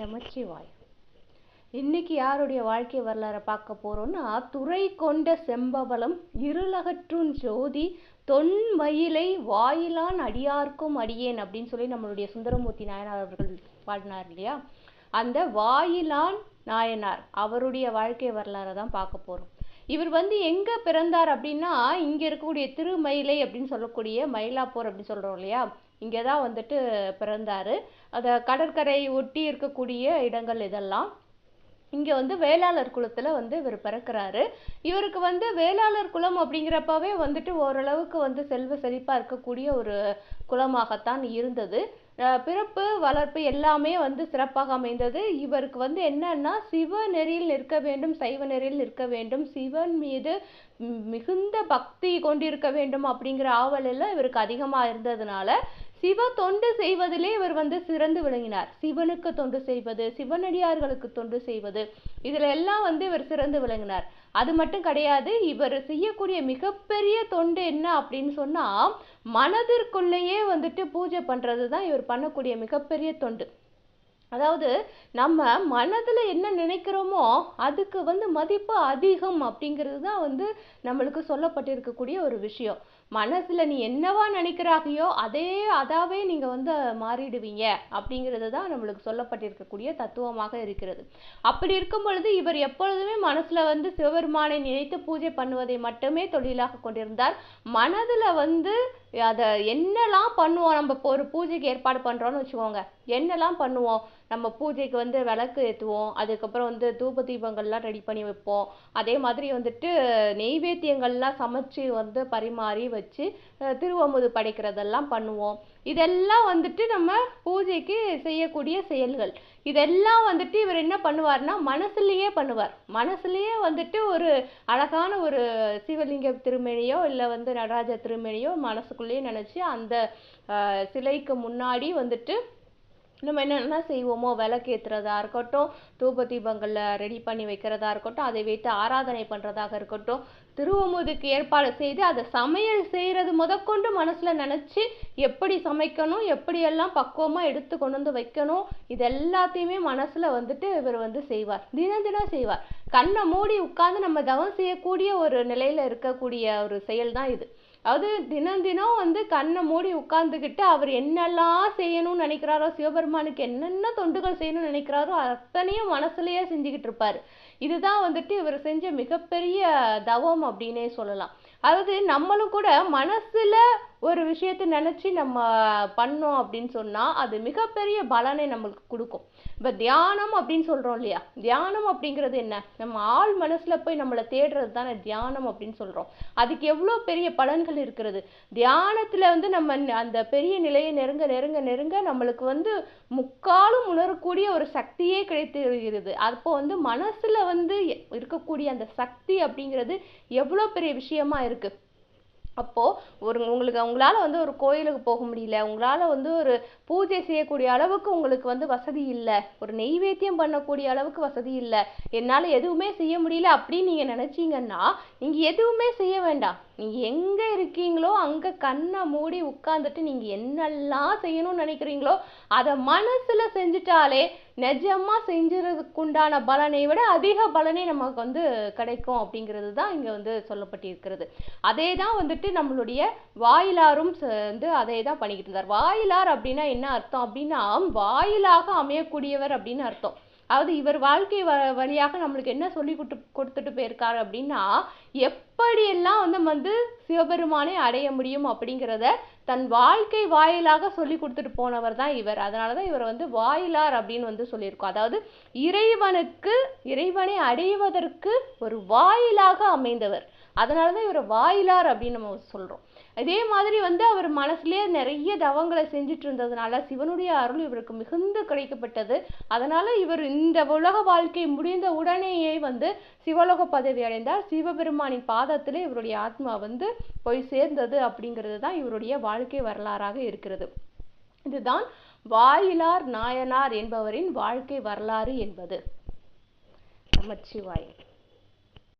நமச்சிவாய் இன்னைக்கு யாருடைய வாழ்க்கை வரலாறை பார்க்க போறோம்னா துறை கொண்ட செம்பவளம் இருளகற்றும் ஜோதி தொன்மயிலை வாயிலான் அடியார்க்கும் அடியேன் அப்படின்னு சொல்லி நம்மளுடைய சுந்தரமூர்த்தி நாயனார் அவர்கள் பாடினார் இல்லையா? அந்த வாயிலான் நாயனார் அவருடைய வாழ்க்கை வரலாறை தான் பார்க்க போறோம். இவர் வந்து எங்க பிறந்தார் அப்படின்னா இங்க இருக்கக்கூடிய திருமயிலை அப்படின்னு சொல்லக்கூடிய மயிலாப்பூர் அப்படின்னு சொல்றோம் இல்லையா? இங்கே தான் வந்துட்டு பிறந்தார். அந்த கடற்கரை ஒட்டி இருக்கக்கூடிய இடங்கள் இதெல்லாம். இங்கே வந்து வேளாளர் குலத்தில் வந்து இவர் பிறக்கிறாரு. இவருக்கு வந்து வேளாளர் குலம் அப்படிங்கிறப்பவே வந்துட்டு ஓரளவுக்கு வந்து செல்வ செழிப்பாக இருக்கக்கூடிய ஒரு குலமாகத்தான் இருந்தது. பிறப்பு வளர்ப்பு எல்லாமே வந்து சிறப்பாக அமைந்தது. இவருக்கு வந்து என்னன்னா சிவ நெறியில் நிற்க வேண்டும் சைவ நெறியில் நிற்க வேண்டும் சிவன் மீது மிகுந்த பக்தி கொண்டிருக்க வேண்டும் அப்படிங்கிற ஆவல் எல்லாம் இவருக்கு அதிகமாக இருந்ததுனால சிவ தொண்டு செய்வதிலே இவர் வந்து சிறந்து விளங்கினார். சிவனுக்கு தொண்டு செய்வது சிவனடியார்களுக்கு தொண்டு செய்வது இதில் எல்லாம் வந்து இவர் சிறந்து விளங்கினார். அது மட்டும் கிடையாது இவர் செய்யக்கூடிய மிகப்பெரிய தொண்டு என்ன அப்படின்னு சொன்னால் மனதிற்குள்ளேயே வந்துட்டு பூஜை பண்ணுறது தான் இவர் பண்ணக்கூடிய மிகப்பெரிய தொண்டு. அதாவது நம்ம மனதில் என்ன நினைக்கிறோமோ அதுக்கு வந்து மதிப்பு அதிகம் அப்படிங்கிறது தான் வந்து நம்மளுக்கு சொல்லப்பட்டிருக்கக்கூடிய ஒரு விஷயம். மனசில் நீ என்னவா நினைக்கிறாகையோ அதே அதாவே நீங்கள் வந்து மாறிடுவீங்க அப்படிங்கிறது தான் நம்மளுக்கு சொல்லப்பட்டிருக்கக்கூடிய தத்துவமாக இருக்கிறது. அப்படி இருக்கும் பொழுது இவர் எப்பொழுதுமே மனசில் வந்து சிவபெருமானை நினைத்து பூஜை பண்ணுவதை மட்டுமே தொழிலாக கொண்டிருந்தார். மனதில் வந்து அதை என்னெல்லாம் பண்ணுவோம்? நம்ம இப்போ ஒரு பூஜைக்கு ஏற்பாடு பண்ணுறோன்னு வச்சுக்கோங்க. என்னெல்லாம் பண்ணுவோம்? நம்ம பூஜைக்கு வந்து விளக்கு ஏற்றுவோம் அதுக்கப்புறம் வந்து தூப தீபங்கள்லாம் ரெடி பண்ணி வைப்போம். அதே மாதிரி வந்துட்டு நெய்வேத்தியங்கள்லாம் சமைச்சு வந்து பரிமாறி வச்சு திருவமுது படைக்கிறதெல்லாம் பண்ணுவோம். இதெல்லாம் வந்துட்டு நம்ம பூஜைக்கு செய்யக்கூடிய செயல்கள். இதெல்லாம் வந்துட்டு இவர் என்ன பண்ணுவார்னா மனசுலேயே பண்ணுவார். மனசுலேயே வந்துட்டு ஒரு அழகான ஒரு சிவலிங்க திருமேனியோ இல்லை வந்து நடராஜ திருமேனியோ மனசுக்குள்ளேயே நினச்சி அந்த சிலைக்கு முன்னாடி வந்துட்டு நம்ம என்னென்ன செய்வோமோ விளக்கேற்றுறதா இருக்கட்டும் தூப தீபங்களில் ரெடி பண்ணி வைக்கிறதா இருக்கட்டும் அதை வைத்து ஆராதனை பண்ணுறதாக இருக்கட்டும் திருவமுதுக்கு ஏற்பாடு செய்து அதை சமையல் செய்கிறது முதற்கொண்டு மனசில் நினச்சி எப்படி சமைக்கணும் எப்படியெல்லாம் பக்குவமாக எடுத்து கொண்டு வந்து வைக்கணும் இது எல்லாத்தையுமே மனசில் வந்துட்டு இவர் வந்து செய்வார். தினம் தினம் செய்வார். கண்ணை மூடி உட்கார்ந்து நம்ம தவம் செய்யக்கூடிய ஒரு நிலையில் இருக்கக்கூடிய ஒரு செயல் தான் இது. அதாவது தினம் தினம் வந்து கண்ணை மூடி உட்கார்ந்துக்கிட்டு அவர் என்னெல்லாம் செய்யணும்னு நினைக்கிறாரோ சிவபெருமானுக்கு என்னென்ன தொண்டுகள் செய்யணும்னு நினைக்கிறாரோ அத்தனையும் மனசுலயே செஞ்சுக்கிட்டு இருப்பார். இதுதான் வந்துட்டு இவர் செஞ்ச மிகப்பெரிய தவம் அப்படின்னே சொல்லலாம். அதாவது நம்மளும் கூட மனசுல ஒரு விஷயத்தை நினச்சி நம்ம பண்ணோம் அப்படின்னு சொன்னால் அது மிகப்பெரிய பலனை நம்மளுக்கு கொடுக்கும். இப்போ தியானம் அப்படின்னு சொல்கிறோம் இல்லையா? தியானம் அப்படிங்கிறது என்ன? நம்ம ஆள் மனசில் போய் நம்மளை தேடுறது தானே தியானம் அப்படின்னு சொல்கிறோம் அதுக்கு எவ்வளோ பெரிய பலன்கள் இருக்கிறது? தியானத்தில் வந்து நம்ம அந்த பெரிய நிலையை நெருங்க நெருங்க நெருங்க நம்மளுக்கு வந்து முக்காலும் உணரக்கூடிய ஒரு சக்தியே கிடைத்து வருகிறது அப்போ வந்து மனசில் வந்து இருக்கக்கூடிய அந்த சக்தி அப்படிங்கிறது எவ்வளோ பெரிய விஷயமா இருக்குது அப்போது ஒரு உங்களுக்கு உங்களால் வந்து ஒரு கோயிலுக்கு போக முடியல உங்களால் வந்து ஒரு பூஜை செய்யக்கூடிய அளவுக்கு உங்களுக்கு வந்து வசதி இல்லை ஒரு நெய்வேத்தியம் பண்ணக்கூடிய அளவுக்கு வசதி இல்லை என்னால் எதுவுமே செய்ய முடியல அப்படின்னு நீங்கள் நினச்சிங்கன்னா நீங்கள் எதுவுமே செய்ய வேண்டாம். நீங்கள் எங்கே இருக்கீங்களோ அங்கே கண்ணை மூடி உட்காந்துட்டு நீங்கள் என்னெல்லாம் செய்யணும்னு நினைக்கிறீங்களோ அதை மனசில் செஞ்சுட்டாலே நிஜமா செஞ்சதுக்குண்டான பலனை விட அதிக பலனே நமக்கு வந்து கிடைக்கும் அப்படிங்கிறது தான் இங்கே வந்து சொல்லப்பட்டிருக்கிறது. அதே தான் வந்துட்டு நம்மளுடைய வாயிலாரும் வந்து அதே தான் பண்ணிக்கிட்டு இருந்தார். வாயிலார் அப்படின்னா என்ன அர்த்தம் அப்படின்னா வாயிலாக அமையக்கூடியவர் அப்படின்னு அர்த்தம். அதாவது இவர் வாழ்க்கை வ வழியாக நம்மளுக்கு என்ன சொல்லி கொடுத்து கொடுத்துட்டு போயிருக்காரு அப்படின்னா எப்படியெல்லாம் வந்து வந்து சிவபெருமானை அடைய முடியும் அப்படிங்கிறத தன் வாழ்க்கை வாயிலாக சொல்லி கொடுத்துட்டு போனவர் தான் இவர். அதனால தான் இவர் வந்து வாயிலார் அப்படின்னு வந்து சொல்லியிருக்கோம். அதாவது இறைவனுக்கு இறைவனை அடைவதற்கு ஒரு வாயிலாக அமைந்தவர். அதனால தான் இவரை வாயிலார் அப்படின்னு நம்ம சொல்கிறோம் இதே மாதிரி வந்து அவர் மனசுலேயே நிறைய தவங்களை செஞ்சுட்டு இருந்ததுனால சிவனுடைய அருள் இவருக்கு மிகுந்த கிடைக்கப்பட்டது. அதனால இவர் இந்த உலக வாழ்க்கை முடிந்த உடனேயே வந்து சிவலோக பதவி அடைந்தார். சிவபெருமானின் பாதத்திலே இவருடைய ஆத்மா வந்து போய் சேர்ந்தது அப்படிங்கிறது தான் இவருடைய வாழ்க்கை வரலாறாக இருக்கிறது. இதுதான் வாயிலார் நாயனார் என்பவரின் வாழ்க்கை வரலாறு என்பது. நமச்சிவாயம்.